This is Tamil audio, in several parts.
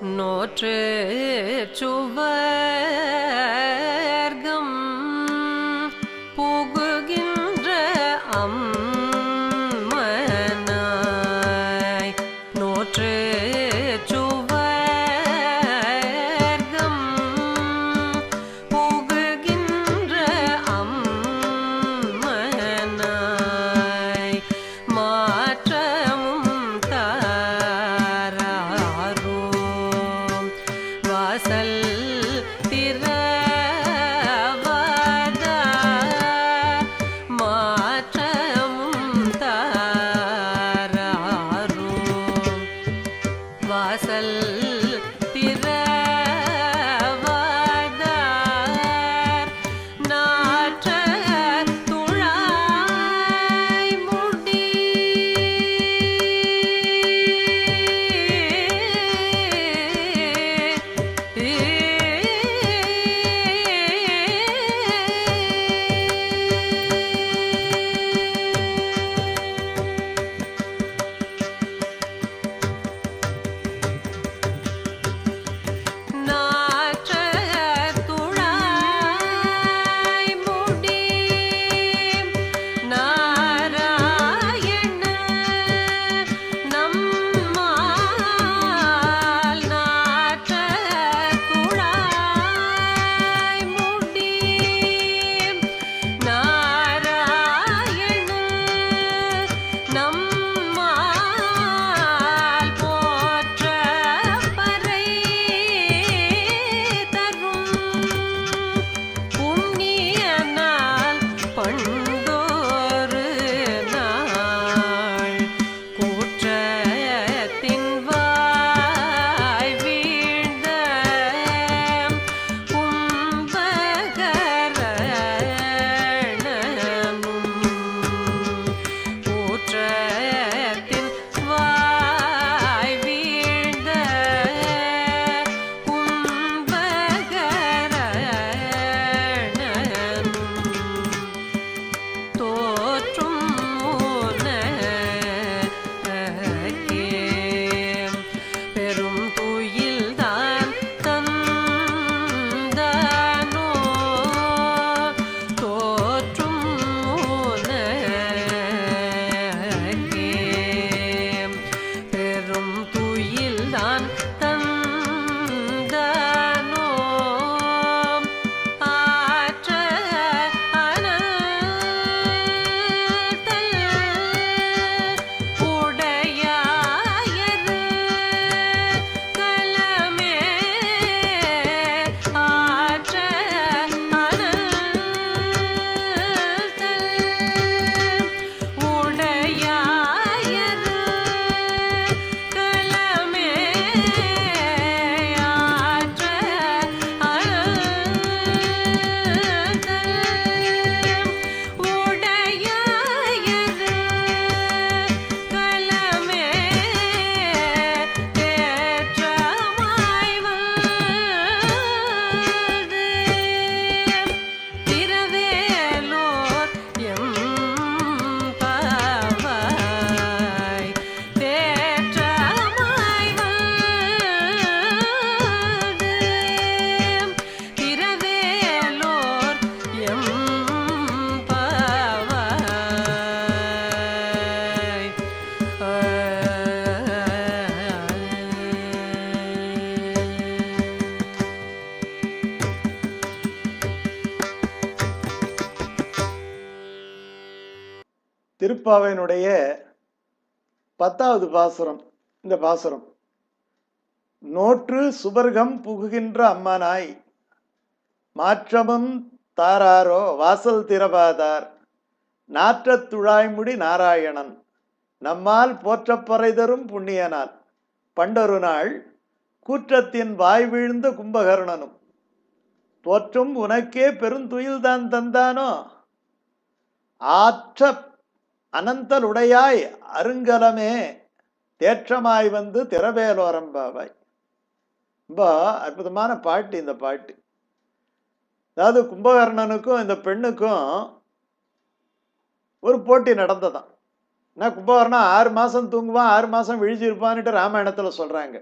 நோற்று சுவர். திருப்பாவையினுடைய பத்தாவது பாசுரம் இந்த பாசுரம். நோற்று சுபர்கம் புகுகின்ற அம்மானாய் மாற்றமும் தாராரோ வாசல் திரபாதார் நாற்றத் துழாய்முடி நாராயணன் நம்மால் போற்றப்பறை தரும் புண்ணியனால் பண்டொரு நாள் கூற்றத்தின் வாய் வீழ்ந்த கும்பகர்ணனும் போற்றும் உனக்கே பெருந்துயில்தான் தந்தானோ? ஆற்ற அனந்தலுடையாய் அருங்கலமே தேற்றமாய் வந்து திறவேலோரம்பாவாய் ரொம்ப அற்புதமான பாட்டு இந்த பாட்டு. அதாவது கும்பகர்ணனுக்கும் இந்த பெண்ணுக்கும் ஒரு போட்டி நடந்ததான். ஏன்னா கும்பகர்ணன் ஆறு மாதம் தூங்குவான் ஆறு மாதம் விழிச்சிருப்பான்னுட்டு ராமாயணத்தில் சொல்கிறாங்க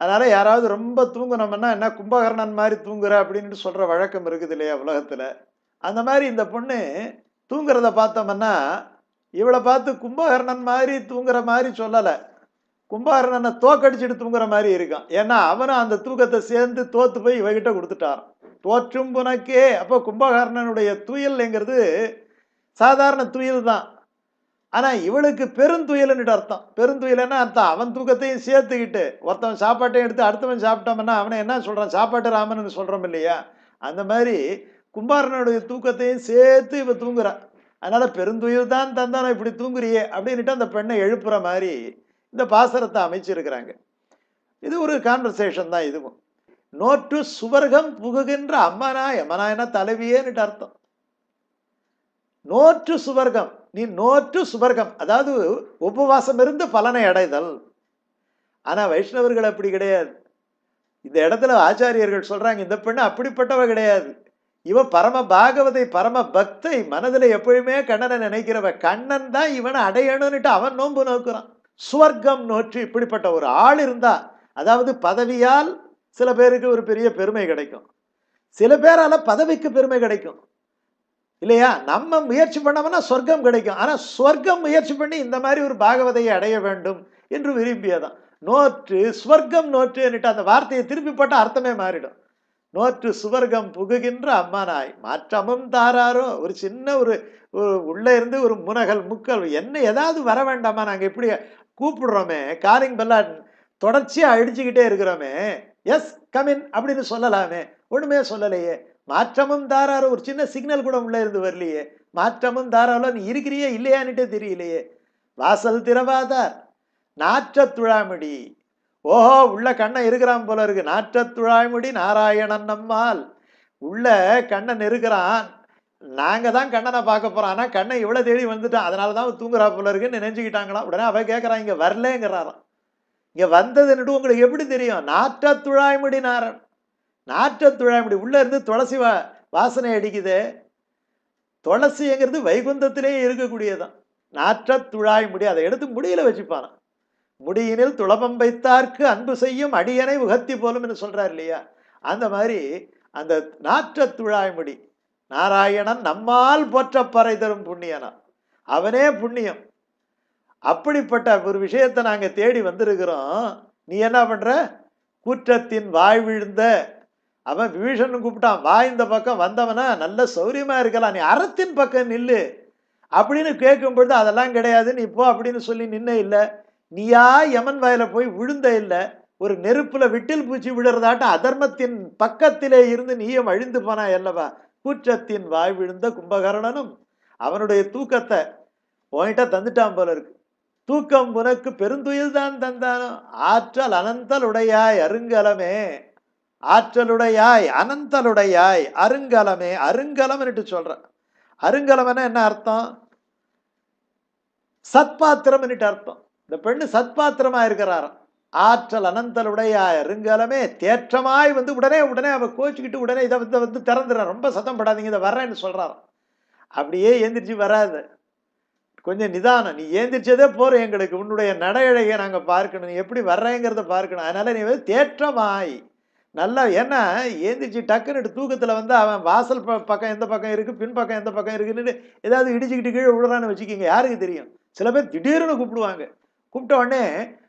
அதனால் யாராவது ரொம்ப தூங்கினோம்னா என்ன கும்பகர்ணன் மாதிரி தூங்குற அப்படின்ட்டு சொல்கிற வழக்கம் இருக்குது இல்லையா உலகத்தில். அந்த மாதிரி இந்த பொண்ணு தூங்குறத பார்த்தோம்னா இவளை பார்த்து கும்பகர்ணன் மாதிரி தூங்குற மாதிரி சொல்லலை. கும்பகர்ணனை தோக்கடிச்சிட்டு தூங்குற மாதிரி இருக்கான். ஏன்னா அவனும் அந்த தூக்கத்தை சேர்ந்து தோத்து போய் இவகிட்ட கொடுத்துட்டாரான் தோற்றும் புனக்கே. அப்போ கும்பகர்ணனுடைய துயில்ங்கிறது சாதாரண துயில் தான். ஆனால் இவளுக்கு பெருந்துயில்னுட்டு அர்த்தம். பெருந்துயில்னா அர்த்தம் அவன் தூக்கத்தையும் சேர்த்துக்கிட்டு ஒருத்தவன் சாப்பாட்டையும் எடுத்து அடுத்தவன் சாப்பிட்டோம்னா அவனை என்ன சொல்கிறான் சாப்பாட்டு ராமன் சொல்கிறோம் இல்லையா? அந்த மாதிரி கும்பாரனுடைய தூக்கத்தையும் சேர்த்து இவ தூங்குறான் அதனால் பெருந்துயில் தான் தந்தானோ இப்படி தூங்குறியே அப்படின்னுட்டு அந்த பெண்ணை எழுப்புற மாதிரி இந்த பாசரத்தை அமைச்சிருக்கிறாங்க. இது ஒரு கான்வர்சேஷன் தான் இதுவும். நோற்று சுவர்க்கம் புகுகின்ற அம்மனா எமனாயனா தலைவியேன்னுட்டு அர்த்தம். நோற்று சுவர்க்கம் நீ நோற்று சுவர்க்கம் அதாவது உபவாசம் இருந்து பலனை அடைதல். ஆனால் வைஷ்ணவர்கள் அப்படி கிடையாது. இந்த இடத்துல ஆச்சாரியர்கள் சொல்கிறாங்க இந்த பெண்ணு அப்படிப்பட்டவ கிடையாது. இவன் பரம பாகவதை பரம பக்தை மனதில் எப்பொழுதுமே கண்ணனை நினைக்கிறவ கண்ணன் தான் இவனை அடையணும்னுட்டு அவன் நோன்பு நோக்குறான். சுவர்க்கம் நோற்று இப்படிப்பட்ட ஒரு ஆள் இருந்தா அதாவது பதவியால் சில பேருக்கு ஒரு பெரிய பெருமை கிடைக்கும். சில பேரால பதவிக்கு பெருமை கிடைக்கும். இல்லையா? நம்ம முயற்சி பண்ணோம்னா சொர்க்கம் கிடைக்கும். ஆனால் சொர்க்கம் முயற்சி பண்ணி இந்த மாதிரி ஒரு பாகவதையை அடைய வேண்டும் என்று விரும்பியதான். நோற்று ஸ்வர்க்கம் நோற்று என்னட்டு அந்த வார்த்தையை திருப்பி போட்டால் அர்த்தமே மாறிடும். நோற்று சுவர்க்கம் புகுகின்ற அம்மானாய். மாற்றமும் தாராரோ? ஒரு சின்ன ஒரு உள்ளே உள்ள இருந்து ஒரு முனகல் முக்கல் என்ன ஏதாவது வர வேண்டாமா? நாங்கள் எப்படி கூப்பிடுறோமே. காலிங் பெல்லா தொடர்ச்சியாக அடிச்சுக்கிட்டே இருக்கிறோமே. எஸ் கமின் அப்படின்னு சொல்லலாமே. ஒன்றுமே சொல்லலையே. மாற்றமும் தாராரோ? ஒரு சின்ன சிக்னல் கூட உள்ளே இருந்து வரலையே. மாற்றமும் தாராளோ நீ இருக்கிறியே இல்லையான்னுட்டே தெரியலையே. வாசல் திறவாதார். நாற்ற துழாமடி. ஓஹோ உள்ள கண்ணன் இருக்கிறான் போல இருக்கு. நாற்றத் துழாய்முடி நாராயணன் நம்மால். உள்ள கண்ணன் இருக்கிறான் நாங்கள் தான் கண்ணனை பார்க்க போகிறோம் ஆனால் கண்ணை இவ்வளோ தேடி வந்துட்டான் அதனால தான் அவன் தூங்குறா போல இருக்குன்னு நினைச்சுக்கிட்டாங்களாம் உடனே அவ கேட்கறான் இங்கே வரலங்கிறாராம். இங்கே வந்ததுன்னுட்டு உங்களுக்கு எப்படி தெரியும்? நாற்றத் துழாய்முடி நாரன் நாற்றத்துழாய்முடி. உள்ளே இருந்து துளசி வா வாசனை அடிக்குது. துளசிங்கிறது வைகுந்தத்திலேயே இருக்கக்கூடியதான் நாற்றத்துழாய்முடி. அதை எடுத்து முடியல வச்சுப்பானான் முடியினில் துளபம் வைத்தார்க்கு அன்பு செய்யும் அடியனை உகத்தி போலும்னு சொல்கிறார் இல்லையா? அந்த மாதிரி அந்த நாற்றத் துழாய்முடி நாராயணன் நம்மால் போற்ற பறை தரும் புண்ணியனா? அவனே புண்ணியம். அப்படிப்பட்ட ஒரு விஷயத்தை நாங்கள் தேடி வந்திருக்கிறோம். நீ என்ன பண்ணுற கூற்றத்தின் வாய் விழுந்த அவன் விபீஷன் கூப்பிட்டான் வா இந்த பக்கம் வந்தவனா நல்ல சௌரியமாக இருக்கலாம் நீ அறத்தின் பக்கம் நில்லு. அப்படின்னு கேட்கும் பொழுது அதெல்லாம் கிடையாது நீ போ அப்படின்னு சொல்லி நின்ன இல்லை. நீயா யமன் வாயில போய் விழுந்த இல்லை ஒரு நெருப்புல விட்டில் பூச்சி விடுறதாட்டம் அதர்மத்தின் பக்கத்திலே இருந்து நீயும் அழிந்து போனா அல்லவா? கூற்றத்தின் வாய் விழுந்த கும்பகர்ணனும் அவனுடைய தூக்கத்தை உன்கிட்ட தந்துட்டான் போல இருக்கு. தூக்கம் உனக்கு பெருந்துயில் தான் தந்தானோ? ஆற்றல் அனந்தலுடையாய் அருங்கலமே. ஆற்றலுடையாய் அனந்தலுடையாய் அருங்கலமே. அருங்கலம்னுட்டு சொல்றேன் அருங்கலம்னா என்ன அர்த்தம்? சத்பாத்திரம்னுட்டு அர்த்தம். இந்த பெண்ணு சத்பாத்திரமா இருக்கிறாராம். ஆற்றல் அனந்தலுடைய அருங்கலமே தேற்றமாய் வந்து உடனே உடனே அவ கோச்சிக்கிட்டு உடனே இதை வந்து வந்து திறந்துடுறான் ரொம்ப சத்தம் படாதீங்க இதை வர்றேன்னு சொல்கிறாராம் அப்படியே எந்திரிச்சு வராது. கொஞ்சம் நிதானம். நீ ஏந்திரிச்சதே போகிற எங்களுக்கு. உன்னுடைய நடையழகை நாங்கள் பார்க்கணும். நீ எப்படி வர்றேங்கிறத பார்க்கணும். அதனால நீ வந்து தேற்றமாய். நல்லா ஏன்னா ஏந்திரிச்சு டக்குன்னு தூக்கத்தில் வந்து அவன் வாசல் ப- பக்கம் எந்த பக்கம் இருக்குது பின்பக்கம் எந்த பக்கம் இருக்குன்னு ஏதாவது இடிச்சுக்கிட்டு கீழே விடுறான்னு வச்சுக்கிங்க. யாருக்கு தெரியும்? சில பேர் திடீர்னு கூப்பிடுவாங்க. கூப்பிட்ட உடனே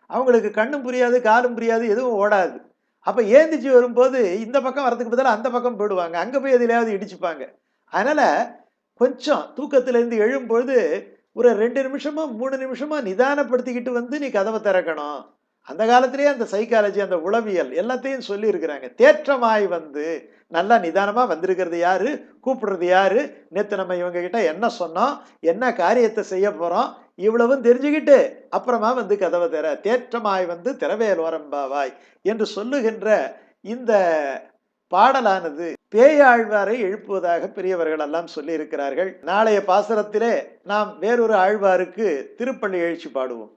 அவங்களுக்கு கண்ணும் புரியாது காலும் புரியாது எதுவும் ஓடாது. அப்போ ஏந்திச்சு வரும்போது இந்த பக்கம் வரதுக்கு பதிலாக அந்த பக்கம் போயிடுவாங்க. அங்கே போய் எதுலையாவது இடிச்சுப்பாங்க. அதனால் கொஞ்சம் தூக்கத்துல இருந்து எழும்பொழுது ஒரு ரெண்டு நிமிஷமோ மூணு நிமிஷமா நிதானப்படுத்திக்கிட்டு வந்து நீ கதவை திறக்கணும். அந்த காலத்திலேயே அந்த சைக்காலஜி அந்த உளவியல் எல்லாத்தையும் சொல்லியிருக்கிறாங்க. தேற்றமாய் வந்து நல்லா நிதானமாக வந்திருக்கிறது யார்? கூப்பிடுறது யாரு? நேற்று நம்ம இவங்க கிட்ட என்ன சொன்னோம்? என்ன காரியத்தை செய்ய போகிறோம் இவ்வளவும் தெரிஞ்சுக்கிட்டு அப்புறமா வந்து கதவை தர தேற்றமாய் வந்து திறவேல் வரம்பாவாய் என்று சொல்லுகின்ற இந்த பாடலானது பேயாழ்வாரை எழுப்புவதாக பெரியவர்கள் எல்லாம் சொல்லியிருக்கிறார்கள். நாளைய பாசரத்திலே நாம் வேறொரு ஆழ்வாருக்கு திருப்பள்ளி எழுச்சி பாடுவோம்.